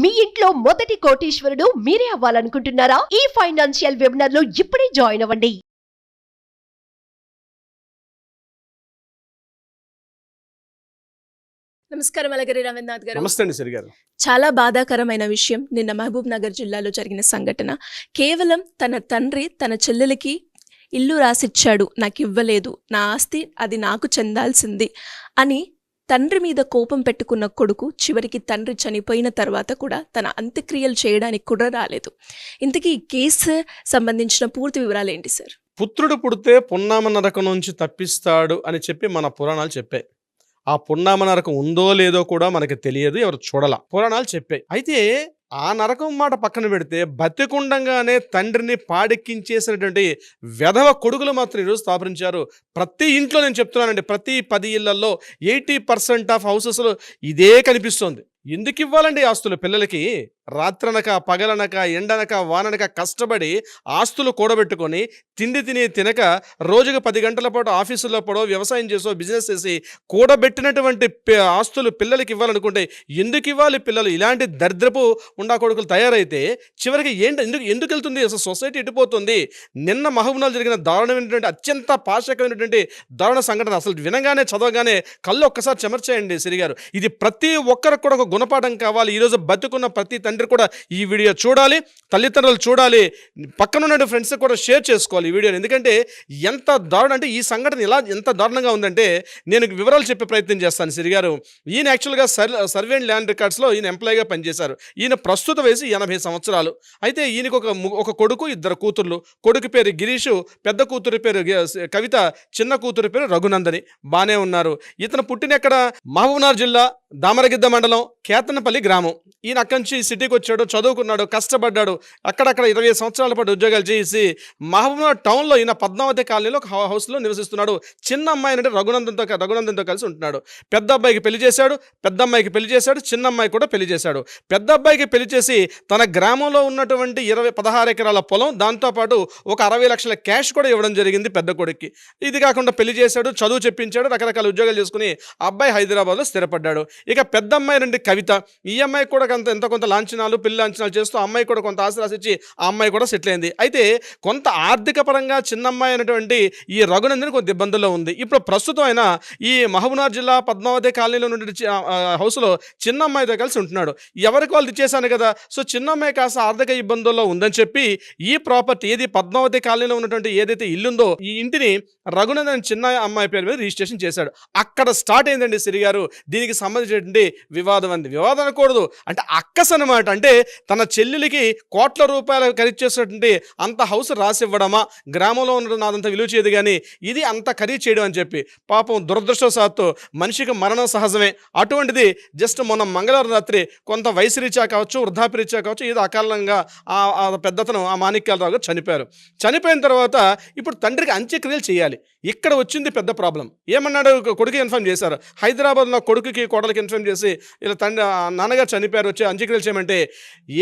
మీ ఇంట్లో మొదటి కోటీశ్వరుడు మీరే అవ్వాలనుకుంటున్నారా? ఈ ఫైనాన్షియల్ వెబినార్లో ఇప్పుడే జాయిన్ అవ్వండి. నమస్కారం అలగరి రవీంద్రనాథ్ గారు. నమస్తే అండి సిరి గారు చాలా బాధాకరమైన విషయం నిన్న మహబూబ్ నగర్ జిల్లాలో జరిగిన సంఘటన. కేవలం తన తండ్రి తన చెల్లెలకి ఇల్లు రాసిచ్చాడు నాకు ఇవ్వలేదు నా ఆస్తి అది నాకు చెందాల్సింది అని తండ్రి మీద కోపం పెట్టుకున్న కొడుకు చివరికి తండ్రి చనిపోయిన తర్వాత కూడా తన అంత్యక్రియలు చేయడానికి కూడా రాలేదు. ఇంతకీ ఈ కేసు సంబంధించిన పూర్తి వివరాలు ఏంటి సార్? పుత్రుడు పుడితే పున్నామ నరకం నుంచి తప్పిస్తాడు అని చెప్పి మన పురాణాలు చెప్పాయి. ఆ పున్నామ నరకం ఉందో లేదో కూడా మనకి తెలియదు ఎవరు చూడాల. పురాణాలు చెప్పాయి. అయితే ఆ నరకం మాట పక్కన పెడితే బతికుండంగానే తండ్రిని పాడెక్కించేసినటువంటి వెధవ కొడుకులు మాత్రం ఈరోజు స్థాపించారు ప్రతి ఇంట్లో నేను చెప్తున్నానండి ప్రతి పది ఇళ్ళలో ఎయిటీ పర్సెంట్ ఆఫ్ హౌసెస్లో ఇదే కనిపిస్తోంది. ఎందుకు ఇవ్వాలండి ఆస్తులు పిల్లలకి? రాత్రనక పగలనక ఎండనక వాననక కష్టపడి ఆస్తులు కూడబెట్టుకొని తిండి తిని తినక రోజుకు పది గంటల పాటు ఆఫీసులో పడో వ్యవసాయం చేసో బిజినెస్ చేసి కూడబెట్టినటువంటి ఆస్తులు పిల్లలకి ఇవ్వాలనుకుంటే ఎందుకు ఇవ్వాలి పిల్లలు? ఇలాంటి దరిద్రపు ఉండా కొడుకులు తయారైతే చివరికి ఏంటి ఎందుకు ఎందుకు వెళ్తుంది? అసలు సొసైటీ ఎటుపోతుంది? నిన్న మహబూబ్నాలు జరిగిన దారుణమైనటువంటి అత్యంత పాశకమైనటువంటి దారుణ సంఘటన అసలు వినగానే చదవగానే కళ్ళు ఒక్కసారి చెమర్చేయండి సిరిగారు ఇది ప్రతి ఒక్కరికి కూడా ఒక గుణపాఠం కావాలి. ఈరోజు బతుకున్న ప్రతి తండ్రి కూడా ఈ వీడియో చూడాలి తల్లిదండ్రులు చూడాలి పక్కన ఉన్న ఫ్రెండ్స్ కూడా షేర్ చేసుకోవాలి ఈ వీడియోని. ఎందుకంటే ఎంత దారుణం అంటే ఈ సంఘటన ఎలా ఎంత దారుణంగా ఉందంటే నేను వివరాలు చెప్పే ప్రయత్నం చేస్తాను. సిరి గారు ఈయన యాక్చువల్గా సర్ అండ్ ల్యాండ్ రికార్డ్స్లో ఈయన ఎంప్లాయీగా పనిచేశారు. ఈయన ప్రస్తుత వయసు ఎనభై సంవత్సరాలు. అయితే ఈయనకు ఒక ఒక కొడుకు ఇద్దరు కూతుర్లు. కొడుకు పేరు గిరీషు పెద్ద కూతురు పేరు కవిత చిన్న కూతురు పేరు రఘునందని. బాగానే ఉన్నారు. ఇతను పుట్టిన ఎక్కడ? మహబూబ్నగర్ జిల్లా దామరగిద్ద మండలం కేతనపల్లి గ్రామం. ఈయన అక్కడి నుంచి సిటీ ఇంటికి వచ్చాడు చదువుకున్నాడు కష్టపడ్డాడు. అక్కడక్కడ ఇరవై సంవత్సరాల పాటు ఉద్యోగాలు చేసి మహబూబ్నగర్ టౌన్లో ఈయన పద్మావతి కాలనీలో ఒక హౌస్లో నివసిస్తున్నాడు. చిన్న అమ్మాయి అంటే రఘునందన్తో రఘునందన్తో కలిసి ఉంటున్నాడు. పెద్ద అబ్బాయికి పెళ్ళి చేశాడు పెద్ద అమ్మాయికి పెళ్ళి చేశాడు చిన్న అమ్మాయి కూడా పెళ్ళి చేశాడు. పెద్ద అబ్బాయికి పెళ్ళి చేసి తన గ్రామంలో ఉన్నటువంటి ఇరవై పదహారు ఎకరాల పొలం దాంతోపాటు ఒక అరవై లక్షల క్యాష్ కూడా ఇవ్వడం జరిగింది పెద్ద కొడుక్కి. ఇది కాకుండా పెళ్ళి చేశాడు చదువు చెప్పించాడు రకరకాల ఉద్యోగాలు చేసుకుని అబ్బాయి హైదరాబాద్లో స్థిరపడ్డాడు. ఇక పెద్ద అమ్మాయి నుండి కవిత. ఈ అమ్మాయి కూడా కొంత ఎంత కొంత అంచనాలు పెళ్ళి అంచనాలు చేస్తూ అమ్మాయి కూడా కొంత ఆశ రాసిచ్చి ఆ అమ్మాయి కూడా సెటిల్ అయింది. అయితే కొంత ఆర్థిక పరంగా చిన్న అమ్మాయి అనేటువంటి ఈ రఘునందన్ కొంత ఇబ్బందుల్లో ఉంది. ఇప్పుడు ప్రస్తుతం ఆయన ఈ మహబూబ్నగర్ జిల్లా పద్మావతి కాలనీలో ఉన్నటువంటి హౌస్లో చిన్న అమ్మాయితో కలిసి ఉంటున్నాడు. ఎవరికి వాళ్ళు ఇచ్చేసాను కదా. సో చిన్న అమ్మాయి కాస్త ఆర్థిక ఇబ్బందుల్లో ఉందని చెప్పి ఈ ప్రాపర్టీ ఏది పద్మావతి కాలనీలో ఉన్నటువంటి ఏదైతే ఇల్లుందో ఈ ఇంటిని రఘునందన్ చిన్న అమ్మాయి పేరు మీద రిజిస్ట్రేషన్ చేశాడు. అక్కడ స్టార్ట్ అయిందండి సిరి గారు. దీనికి సంబంధించినటువంటి వివాదం అంది వివాదం అనకూడదు. అంటే అక్కస్ అనమాట అంటే తన చెల్లెలికి కోట్ల రూపాయలు ఖరీదు చేసినటువంటి అంత హౌస్ రాసివ్వడమా? గ్రామంలో ఉన్న నాదంత విలువ చేయదు కానీ ఇది అంత ఖరీదు చేయడం అని చెప్పి పాపం దురదృష్టవశాత్తు మనిషికి మరణం సహజమే. అటువంటిది జస్ట్ మొన్న మంగళవారం రాత్రి కొంత వయసు రీత్యా కావచ్చు వృద్ధాప్య రీత్యా కావచ్చు ఇది అకాలంగా ఆ పెద్దతను ఆ మాణిక్యాలరావు గారు చనిపోయారు. చనిపోయిన తర్వాత ఇప్పుడు తండ్రికి అంత్యక్రియలు చేయాలి. ఇక్కడ వచ్చింది పెద్ద ప్రాబ్లం. ఏమన్నాడు? కొడుకు ఇన్ఫార్మ్ చేశారు. హైదరాబాద్లో కొడుకుకి కోడలికి ఇన్ఫార్మ్ చేసి ఇలా తండ్రి నాన్నగారు చనిపోయారు వచ్చి అంత్యక్రియలు చేయమంటే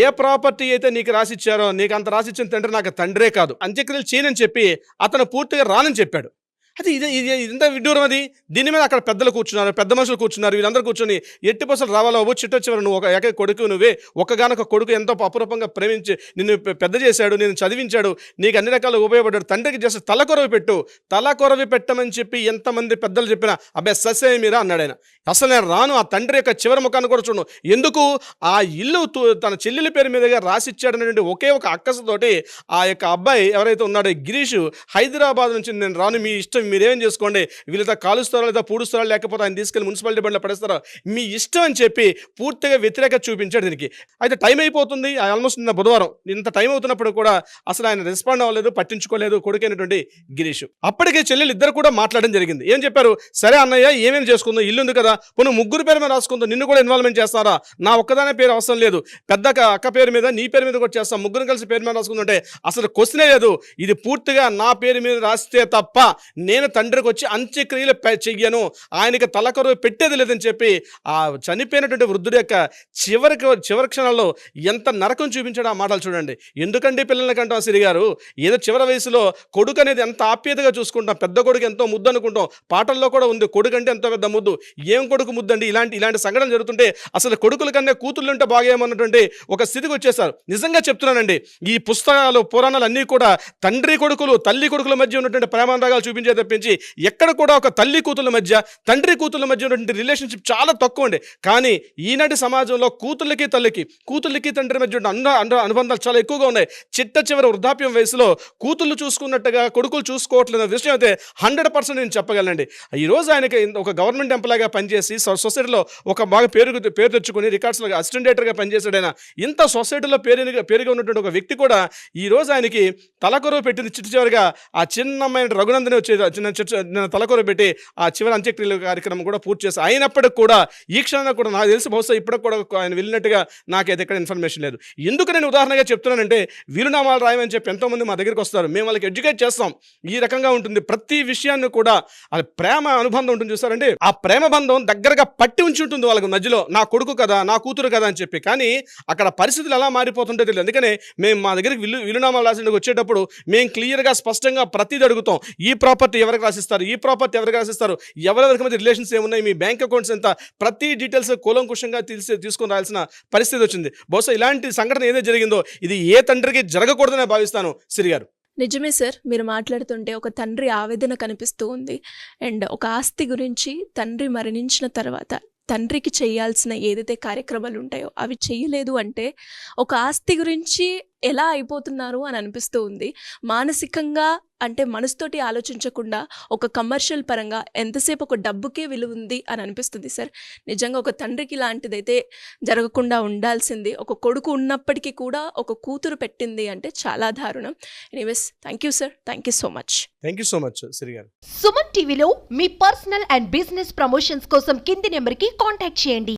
ఏ ప్రాపర్టీ అయితే నీకు రాసిచ్చారో నీకు అంత రాసిచ్చిన తండ్రి నాకు తండ్రే కాదు. అంత్యక్రియలు చేయనని చెప్పి అతను పూర్తిగా రానని చెప్పాడు. అయితే ఇది ఇది ఇంత విడ్డూరం అది? దీని మీద అక్కడ పెద్దలు కూర్చున్నారు పెద్ద మనుషులు కూర్చున్నారు వీళ్ళందరూ కూర్చొని ఎట్టి పసలు రావాలో బాబు? చిట్ట చివరి నువ్వు ఒక ఏకైక కొడుకు నువ్వే ఒక్కగానొక కొడుకు ఎంతో అపురూపంగా ప్రేమించి నిన్ను పెద్ద చేశాడు నేను చదివించాడు నీకు అన్ని రకాలు ఉపయోగపడ్డాడు. తండ్రికి జస్ట్ తల కొరవి పెట్టు. తల కొరవి పెట్టమని చెప్పి ఎంతమంది పెద్దలు చెప్పినా అబ్బాయి సస్య మీరా అన్నాడు ఆయన. అసలు నేను రాను ఆ తండ్రి యొక్క చివరి ముఖాన్ని కూడా చూడు. ఎందుకు? ఆ ఇల్లు తన చెల్లెల పేరు మీదుగా రాసిచ్చాడనేటువంటి ఒకే ఒక అక్కసతోటి ఆ యొక్క అబ్బాయి ఎవరైతే ఉన్నాడో గిరీష్ హైదరాబాద్ నుంచి నేను రాను మీ ఇష్టం మీరేం చేసుకోండి? వీళ్ళతో కాలుస్తారో లేదా పూడుస్తారో? లేకపోతే ఆయన తీసుకెళ్ళి మున్సిపాలిటీ బండ్లో పడేస్తారా? మీ ఇష్టం అని చెప్పి పూర్తిగా వ్యతిరేకత చూపించాడు దీనికి. అయితే టైం అయిపోతుంది ఆల్మోస్ట్ నిన్న బుధవారం. ఇంత టైం అవుతున్నప్పుడు కూడా అసలు ఆయన రెస్పాండ్ అవ్వలేదు పట్టించుకోలేదు కొడుకైనటువంటి గిరీష్. అప్పటికే చెల్లెలు ఇద్దరు కూడా మాట్లాడడం జరిగింది. ఏం చెప్పారు? సరే అన్నయ్య ఏమేమి చేసుకుందాం? ఇల్లు ఉంది కదా. పోనీ ముగ్గురు పేరు మీద రాసుకుందాం? నిన్ను కూడా ఇన్వాల్వ్మెంట్ చేస్తారా? నా ఒక్కదానే పేరు అవసరం లేదు. పెద్ద అక్క- అక్క పేరు మీద నీ పేరు మీద కూడా చేస్తాం. ముగ్గురు కలిసి పేరు మీద రాసుకుందంటే అసలు క్వశ్చనే లేదు. ఇది పూర్తిగా నా పేరు మీద రాస్తే తప్ప నేను తండ్రికి వచ్చి అంత్యక్రియలు చెయ్యను. ఆయనకి తలకరు పెట్టేది లేదని చెప్పి ఆ చనిపోయినటువంటి వృద్ధుడి యొక్క చివరికి చివరి క్షణాల్లో ఎంత నరకం చూపించాడు ఆ మాటలు చూడండి. ఎందుకండి పిల్లలకి అంటాం సిరి గారు? ఏదో చివరి వయసులో కొడుకు అనేది ఎంత ఆప్యాయతగా చూసుకుంటాం. పెద్ద కొడుకు ఎంతో ముద్దు అనుకుంటాం. పాటల్లో కూడా ఉంది కొడుకు అంటే ఎంతో పెద్ద ముద్దు. ఏం కొడుకు ముద్దు అండి? ఇలాంటి ఇలాంటి సంఘటన జరుగుతుంటే అసలు కొడుకుల కన్నా కూతుళ్ళు ఉంటే బాగేమన్నటువంటి ఒక స్థితికి వచ్చేసారు నిజంగా చెప్తున్నానండి ఈ పుస్తకాలు పురాణాలు అన్నీ కూడా తండ్రి కొడుకులు తల్లి కొడుకుల మధ్య ఉన్నటువంటి ప్రేమానురాగాలు చూపించేది తప్పించి ఎక్కడ కూడా ఒక తల్లి కూతుల మధ్య తండ్రి కూతుల మధ్య ఉన్నటువంటి రిలేషన్షిప్ చాలా తక్కువ ఉండే. కానీ ఈనాటి సమాజంలో కూతుళ్ళకి తల్లికి కూతుళ్ళకి తండ్రి మధ్య ఉన్న అన్న అనుబంధాలు చాలా ఎక్కువగా ఉన్నాయి. చిట్ట చివరి వృద్ధాప్యం వయసులో కూతుళ్ళు చూసుకున్నట్టుగా కొడుకులు చూసుకోవట్లేదు విషయం అయితే హండ్రెడ్ పర్సెంట్ నేను చెప్పగలనండి. ఈ రోజు ఆయనకి ఒక గవర్నమెంట్ ఎంప్లాయ్గా పనిచేసి సొసైటీలో ఒక బాగా పేరు పేరు తెచ్చుకుని రికార్డ్స్లో అసిస్టెంట్ డైరెక్టర్గా పనిచేసాడు ఆయన. ఇంత సొసైటీలో పేరు పేరుగా ఉన్నటువంటి ఒక వ్యక్తి కూడా ఈ రోజు ఆయనకి తలకొరవ పెట్టింది చిట్ట చివరిగా ఆ చిన్నమైన రఘునందని వచ్చే చిన్న చిన్న పెట్టి ఆ చివరి అంత్యక్రియల కార్యక్రమం కూడా పూర్తి చేసి అయినప్పటికి కూడా ఈ క్షణంలో కూడా నాకు తెలిసి బహుశా ఇప్పటికి కూడా ఆయన వెళ్ళినట్టుగా నాకైతే ఎక్కడ ఇన్ఫర్మేషన్ లేదు. ఎందుకు నేను ఉదాహరణగా చెప్తున్నానంటే వీలునామాలు రాయమని చెప్పి ఎంతోమంది మా దగ్గరికి వస్తారు. మేము వాళ్ళకి ఎడ్యుకేట్ చేస్తాం. ఈ రకంగా ఉంటుంది. ప్రతి విషయాన్ని కూడా అది ప్రేమ అనుబంధం ఉంటుంది చూసారంటే ఆ ప్రేమ బంధం దగ్గరగా పట్టి ఉంచి ఉంటుంది వాళ్ళకి మధ్యలో. నా కొడుకు కదా నా కూతురు కదా అని చెప్పి. కానీ అక్కడ పరిస్థితులు ఎలా మారిపోతుంటే తెలియదు. అందుకనే మేము మా దగ్గరికి విలు విలునామాలు రాసేందుకు వచ్చేటప్పుడు మేము క్లియర్గా స్పష్టంగా ప్రతిది అడుగుతాం. ఈ ప్రాపర్టీ ఎవరికి రాసిస్తారు? ఈ ప్రాపర్టీ ఎవరికి రాసిస్తారు? ఎవరెవరికి మధ్య రిలేషన్స్ ఏమున్నాయి? మీ బ్యాంక్ అకౌంట్స్ ఎంత? ప్రతి డీటెయిల్స్ కూలంకుషంగా తీసి తీసుకొని రాయాల్సిన పరిస్థితి వచ్చింది. బహుశా ఇలాంటి సంఘటన ఏదో జరిగిందో ఇది ఏ తండ్రికి జరగకూడదని భావిస్తాను సిరి గారు. నిజమే సార్. మీరు మాట్లాడుతుంటే ఒక తండ్రి ఆవేదన కనిపిస్తూ ఉంది. అండ్ ఒక ఆస్తి గురించి తండ్రి మరణించిన తర్వాత తండ్రికి చేయాల్సిన ఏదైతే కార్యక్రమాలు ఉంటాయో అవి చేయలేదు అంటే ఒక ఆస్తి గురించి ఎలా అయిపోతున్నారు అని అనిపిస్తూ ఉంది. మానసికంగా అంటే మనసుతోటి ఆలోచించకుండా ఒక కమర్షియల్ పరంగా ఎంతసేపు ఒక డబ్బుకే విలువ ఉంది అని అనిపిస్తుంది సార్. నిజంగా ఒక తండ్రికి లాంటిదైతే జరగకుండా ఉండాల్సింది ఒక కొడుకు ఉన్నప్పటికీ కూడా ఒక కూతురు పెట్టింది అంటే చాలా దారుణం. Anyways thank you sir thank you so much thank you so much Suman టీవీలో మీ పర్సనల్ అండ్ బిజినెస్ ప్రమోషన్స్ కోసం కింది నెంబర్కి కాంటాక్ట్ చేయండి.